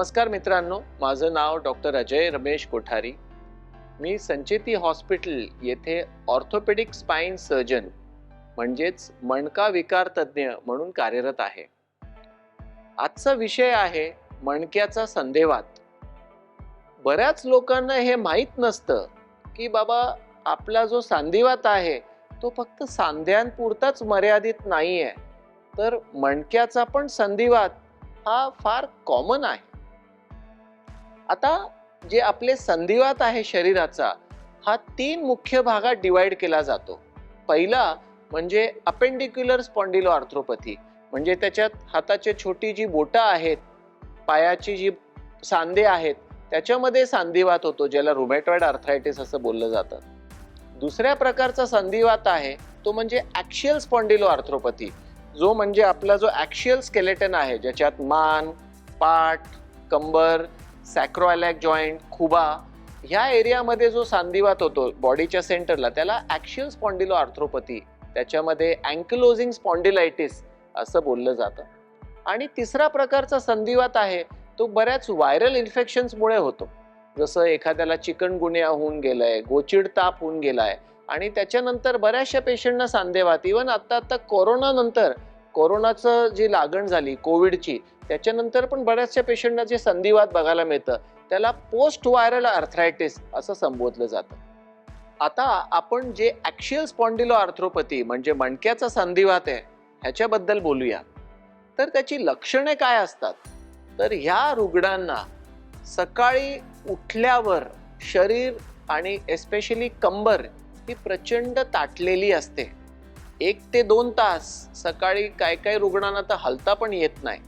नमस्कार मित्रांनो माझं नाव डॉक्टर अजय रमेश कोठारी. मी संचेती हॉस्पिटल येथे ऑर्थोपेडिक स्पाईन सर्जन म्हणजेच मणका विकार तज्ज्ञ म्हणून कार्यरत आहे. आजचा विषय आहे मणक्याचा संदेवात बऱ्याच लोकांना हे माहीत नसतं की बाबा आपला जो सांधिवात आहे तो फक्त सांध्यांपुरताच मर्यादित नाही आहे तर मणक्याचा पण संधिवात हा फार कॉमन आहे. आता जे आपले संधिवात आहे शरीराचा हा तीन मुख्य भागात डिवाइड केला जातो. पहिला म्हणजे अपेंडिक्युलर स्पॉन्डिलो आर्थ्रोपॅथी म्हणजे त्याच्यात हाताची छोटी जी बोटं आहेत पायाची जी सांधे आहेत त्याच्यामध्ये सांधिवात होतो ज्याला रुमॅटॉइड आर्थरायटिस असं बोललं जातं. दुसऱ्या प्रकारचा संधिवात आहे तो म्हणजे ॲक्शियल स्पॉन्डिलो आर्थ्रोपॅथी जो म्हणजे आपला जो ॲक्शियल स्केलेटन आहे ज्याच्यात मान पाठ कंबर सॅक्रोअलॅक जॉईंट खुबा ह्या एरियामध्ये जो सांधिवात होतो बॉडीच्या सेंटरला त्याला ॲक्शियल स्पॉन्डिलो आर्थ्रोपथी त्याच्यामध्ये अँकलोजिंग स्पॉन्डिलायटिस असं बोललं जातं. आणि तिसरा प्रकारचा संधिवात आहे तो बऱ्याच व्हायरल इन्फेक्शन्समुळे होतो. जसं एखाद्याला चिकनगुन्या होऊन गेलाय गोचिड ताप होऊन गेलाय आणि त्याच्यानंतर बऱ्याचशा पेशंटना सांधेवात इवन आत्ता आत्ता कोरोनानंतर कोरोनाचं जी लागण झाली कोविडची त्याच्यानंतर पण बऱ्याचशा पेशंटना जे संधिवात बघायला मिळतं त्याला पोस्ट व्हायरल आर्थरायटिस असं संबोधलं जातं. आता आपण जे ॲक्शियल स्पॉन्डिलो आर्थ्रोपॅथी म्हणजे मणक्याचा संधिवात आहे ह्याच्याबद्दल बोलूया. तर त्याची लक्षणे काय असतात? तर ह्या रुग्णांना सकाळी उठल्यावर शरीर आणि एस्पेशली कंबर ही प्रचंड ताटलेली असते. एक ते दोन तास सकाळी काय काय रुग्णांना तर हलता पण येत नाही.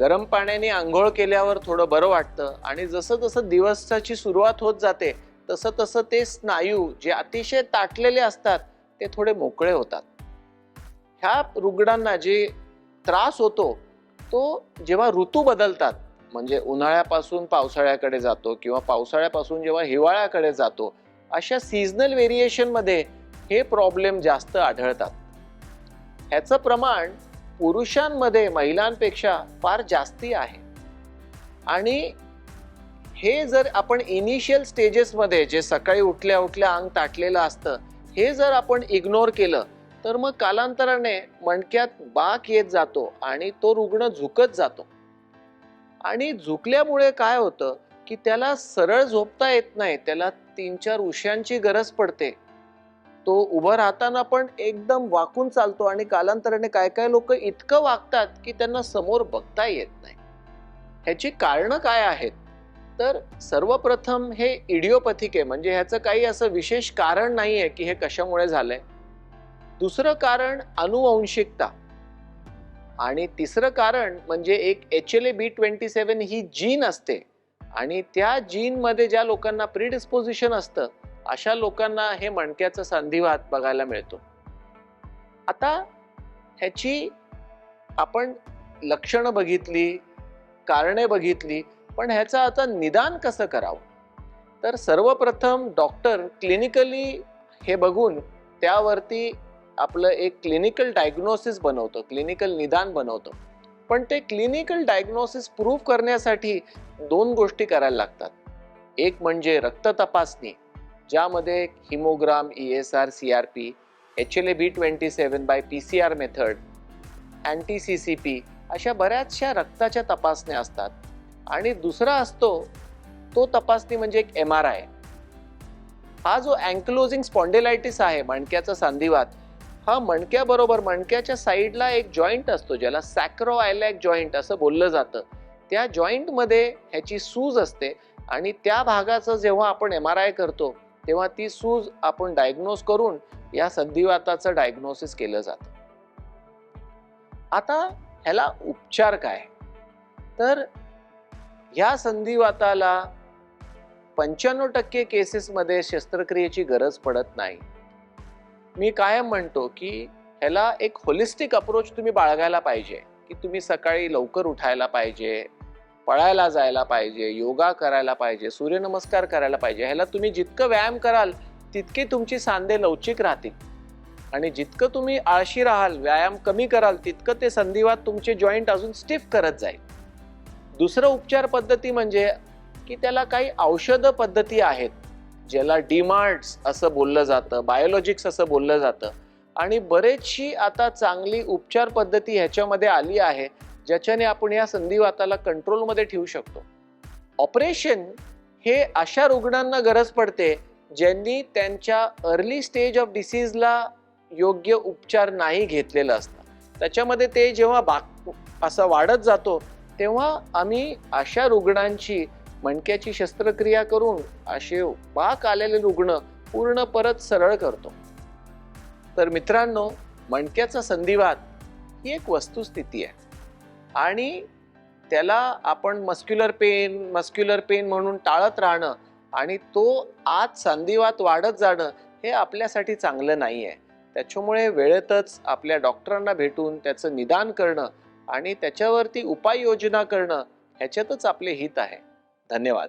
गरम पाण्याने आंघोळ केल्यावर थोडं बरं वाटतं आणि जसं जसं दिवसाची सुरुवात होत जाते तसं तसं ते स्नायू जे अतिशय ताटलेले असतात ते थोडे मोकळे होतात. ह्या रुग्णांना जे त्रास होतो तो जेव्हा ऋतू बदलतात म्हणजे उन्हाळ्यापासून पावसाळ्याकडे जातो किंवा पावसाळ्यापासून जेव्हा हिवाळ्याकडे जातो अशा सीझनल व्हेरिएशनमध्ये हे प्रॉब्लेम जास्त आढळतात. ह्याचं प्रमाण पुरुषांमध्ये महिलांपेक्षा फार जास्ती आहे. आणि हे जर आपण इनिशियल स्टेजेसमध्ये जे सकाळी उठल्या उठल्या अंग ताटलेलं असतं हे जर आपण इग्नोर केलं तर मग कालांतराने मणक्यात बाक येत जातो आणि तो रुग्ण झुकत जातो. आणि झुकल्यामुळे काय होतं की त्याला सरळ झोपता येत नाही त्याला तीन चार उश्यांची गरज पडते. तो उभं राहताना पण एकदम वाकून चालतो आणि कालांतराने काय काय लोक इतकं वागतात की त्यांना समोर बघता येत नाही. ह्याची कारणं काय आहेत? तर सर्वप्रथम हे इडिओपॅथिक आहे म्हणजे ह्याचं काही असं विशेष कारण नाही आहे की हे कशामुळे झालंय. दुसरं कारण अनुवंशिकता. आणि तिसरं कारण म्हणजे एक H L A B twenty seven he gene असते. आणि त्या जीनमध्ये ज्या लोकांना प्रिडिस्पोजिशन असतं अशा लोकांना हे मणक्याचं संधिवात बघायला मिळतो. आता ह्याची आपण लक्षणं बघितली कारणे बघितली पण ह्याचं आता निदान कसं करावं? तर सर्वप्रथम डॉक्टर क्लिनिकली हे बघून त्यावरती आपलं एक क्लिनिकल डायग्नोसिस बनवतं क्लिनिकल निदान बनवतं. पण ते क्लिनिकल डायग्नोसिस प्रूव्ह करण्यासाठी दोन गोष्टी करायला लागतात. एक म्हणजे रक्त तपासणी ज्यामध्ये haemogram E S R C R P H L A B twenty seven by P C R method anti C C P अशा बऱ्याचशा रक्ताच्या तपासण्या असतात. आणि दुसरा असतो तो तपासणी म्हणजे एक एम आर आय हा जो अँक्लोजिंग स्पॉन्डेलायटिस आहे मणक्याचा सांधिवात हा मणक्याबरोबर मणक्याच्या साईडला एक जॉईंट असतो ज्याला सॅक्रो आयलॅक जॉईंट असं बोललं जातं. त्या जॉईंटमध्ये ह्याची सूज असते आणि त्या भागाचं जेव्हा आपण एम आर आय करतो तेव्हा ती सूज आपण डायग्नोज करून या संधिवाताचं डायग्नोसिस केलं जातं. आता ह्याला उपचार काय? तर ह्या संधिवाताला पंच्याण्णव टक्के केसेसमध्ये शस्त्रक्रियेची गरज पडत नाही. मी कायम म्हणतो की ह्याला एक होलिस्टिक अप्रोच तुम्ही बाळगायला पाहिजे की तुम्ही सकाळी लवकर उठायला पाहिजे पळायला जायला पाहिजे योगा करायला पाहिजे सूर्यनमस्कार करायला पाहिजे ह्याला तुम्ही जितकं व्यायाम कराल तितके तुमची सांधे लवचिक राहतील. आणि जितकं तुम्ही आळशी राहाल व्यायाम कमी कराल तितकं ते संधिवात तुमचे जॉईंट अजून स्टिफ करत जाईल. दुसरं उपचार पद्धती म्हणजे की त्याला काही औषध पद्धती आहेत ज्याला डिमार्ट्स असं बोललं जातं बायोलॉजिक्स असं बोललं जातं. आणि बरेचशी आता चांगली उपचार पद्धती ह्याच्यामध्ये आली आहे ज्याच्याने आपण या संधिवाताला कंट्रोलमध्ये ठेवू शकतो. ऑपरेशन हे अशा रुग्णांना गरज पडते ज्यांनी त्यांच्या अर्ली स्टेज ऑफ डिसीजला योग्य उपचार नाही घेतलेलं असतं. त्याच्यामध्ये ते जेव्हा बाक असा वाढत जातो तेव्हा आम्ही अशा रुग्णांची मणक्याची शस्त्रक्रिया करून असे बाक आलेले रुग्ण पूर्ण परत सरळ करतो. तर मित्रांनो मणक्याचा संधिवात ही एक वस्तुस्थिती आहे. आणि त्याला आपण मस्क्युलर पेन मस्क्युलर पेन म्हणून टाळत राहणं आणि तो आत संधिवात वाढत जाणं हे आपल्यासाठी चांगलं नाही आहे त्याच्यामुळे वेळेतच आपल्या डॉक्टरांना भेटून त्याचं निदान करणं आणि त्याच्यावरती उपाययोजना करणं ह्याच्यातच आपले हित आहे. धन्यवाद.